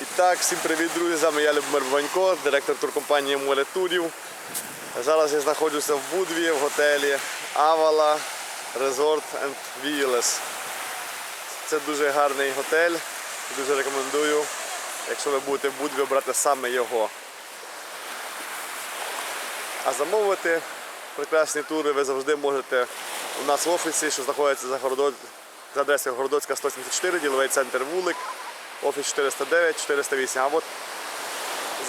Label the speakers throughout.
Speaker 1: І так, всім привіт, друзі! З вами я Любомир Буванько, директор туркомпанії Море Турів. Зараз я знаходжуся в Будві в готелі Avala Resort and Villas. Це дуже гарний готель. Дуже рекомендую, якщо ви будете в Будві, обрати саме його. А замовити прекрасні тури ви завжди можете у нас в офісі, що знаходиться за, Городо... за адресою Городоцька 174, діловий центр вулик, офіс 409, 408. А от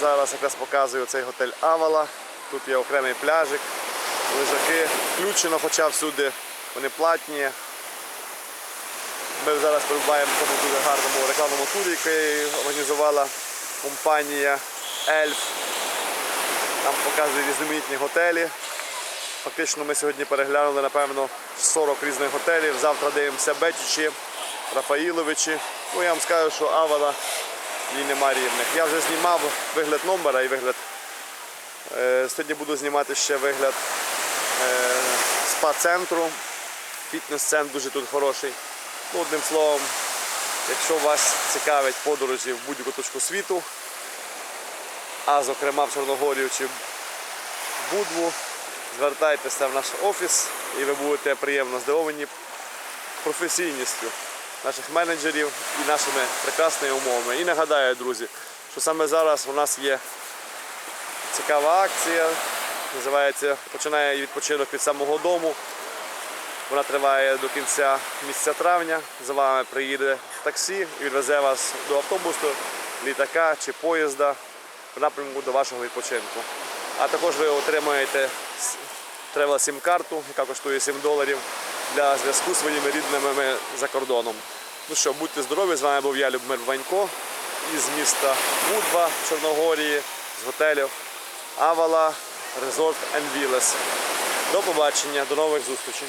Speaker 1: зараз якраз показую цей готель Авала. Тут є окремий пляжик, лежаки, включено, хоча всюди вони платні. Ми зараз перебуваємо в цьому дуже гарному рекламному турі, який організувала компанія Ельф. Там показують різноманітні готелі. Фактично ми сьогодні переглянули, напевно, 40 різних готелів. Завтра дивимося Бечичі, Рафаїловичі. Ну, я вам скажу, що Авала їй нема рівних. Я вже знімав вигляд номера і вигляд. Е, Сьогодні буду знімати ще вигляд е, спа-центру. Фітнес-центр дуже тут хороший. Ну, одним словом, якщо вас цікавить подорожі в будь-яку точку світу, а зокрема в Чорногорію чи Будву, звертайтеся в наш офіс і ви будете приємно здивовані професійністю наших менеджерів і нашими прекрасними умовами. І нагадаю, друзі, що саме зараз у нас є цікава акція, називається Починає відпочинок від самого дому. Вона триває до кінця місяця травня. За вами приїде таксі і відвезе вас до автобусу, літака чи поїзда в напрямку до вашого відпочинку. А також ви отримаєте тревел сім-карту, яка коштує 7 доларів для зв'язку з своїми рідними за кордоном. Ну що, будьте здорові, з вами був я Любмир Ванько із міста Будва Чорногорії, з готелю Авала and Villas. До побачення, до нових зустрічей.